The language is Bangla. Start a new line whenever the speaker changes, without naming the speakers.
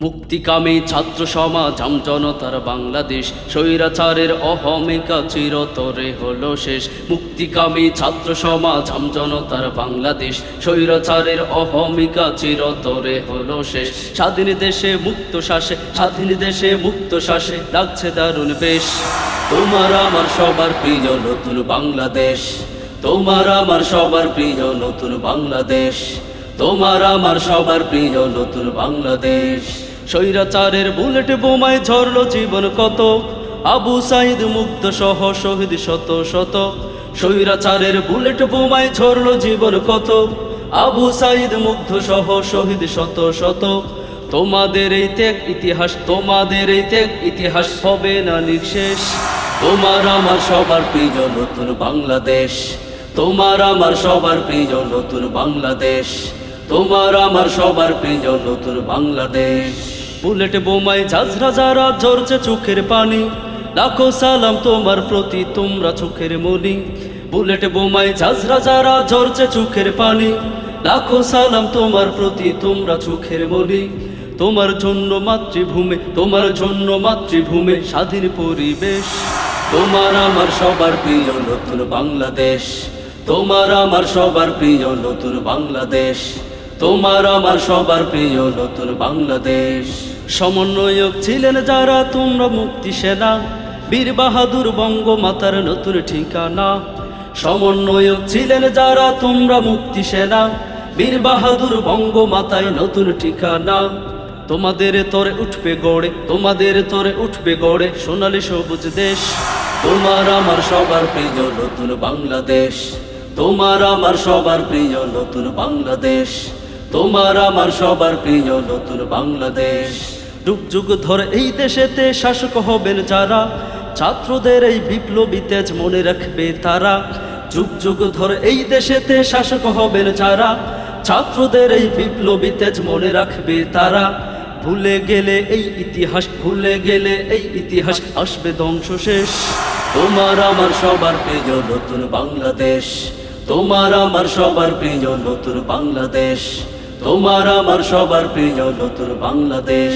মুক্তিকামী ছাত্র সমাজ আমজনতার বাংলাদেশ। স্বৈরাচারের অহমিকা চিরতরে হলো শেষ। মুক্তিকামী ছাত্র সমাজ আমজনতার বাংলাদেশ। স্বৈরাচারের অহমিকা চিরতরে হলো শেষ। স্বাধীন দেশে মুক্ত শ্বাসে, স্বাধীন দেশে মুক্ত শ্বাসে লাগছে দারুণ বেশ। তোমার আমার সবার প্রিয় নতুন বাংলাদেশ। তোমার আমার সবার প্রিয় নতুন বাংলাদেশ। তোমার আমার সবার প্রিয় নতুন বাংলাদেশ। স্বৈরাচারের বুলেট বোমায় ঝরলো জীবন কত? আবু সাইদ মুক্ত সহ শহীদ শত শত। স্বৈরাচারের বুলেট বোমায় ঝরলো জীবন কত? আবু সাইদ মুগ্ধ সহ শহীদ শত শত। তোমাদের এই ত্যাগ ইতিহাস, তোমাদের এই ত্যাগ ইতিহাস হবে না নিঃশেষ। তোমার আমার সবার প্রিয় নতুন বাংলাদেশ। তোমার আমার সবার প্রিয় নতুন বাংলাদেশ। তোমার আমার সবার প্রিয় নতুন বাংলাদেশ। বুলেট বোমায় ঝাঁঝরা যারা ঝরছে চোখের পানি। লাখো সালাম তোমার প্রতি, তোমরা চোখের মনি। বুলেট বোমায় ঝাঁঝরা যারা ঝরছে চোখের পানি। লাখো সালাম তোমার প্রতি, তোমরা চোখের মনি। তোমার জন্য মাতৃভূমি, তোমার জন্য মাতৃভূমি, স্বাধীন পরিবেশ। তোমার আমার সবার প্রিয় নতুন বাংলাদেশ। তোমার আমার সবার প্রিয় নতুন বাংলাদেশ। তোমার আমার সবার প্রিয় নতুন বাংলাদেশ। সমন্বয়ক ছিলেন যারা, তোমরা মুক্তি সেনা। বীর বাহাদুর বঙ্গমাতার নতুন ঠিকানা। সমন্বয়ক ছিলেন যারা, তোমরা মুক্তি সেনা। বীর বাহাদুর বঙ্গমাতায় নতুন ঠিকানা। তোমাদের তরে উঠবে গড়ে, তোমাদের তরে উঠবে গড়ে সোনালি সবুজ দেশ। তোমার আমার সবার প্রিয় নতুন বাংলাদেশ। তোমার আমার সবার প্রিয় নতুন বাংলাদেশ। তোমার আমার সবার প্রিয় নতুন বাংলাদেশ। যুগ যুগ ধরে এই দেশেতে শাসক হবেন যারা, ছাত্রদের এই বিপ্লবী তেজ মনে রাখবে তারা। যুগ যুগ ধরে এই দেশেতে শাসক হবেন যারা, ছাত্রদের এই বিপ্লবী তেজ মনে রাখবে তারা। ভুলে গেলে এই ইতিহাস, ভুলে গেলে এই ইতিহাস আসবে ধ্বংস শেষ। তোমার আমার সবার প্রিয় নতুন বাংলাদেশ। তোমার আমার সবার প্রিয় নতুন বাংলাদেশ। তোমার আমার সবার প্রিয় নতুন বাংলাদেশ।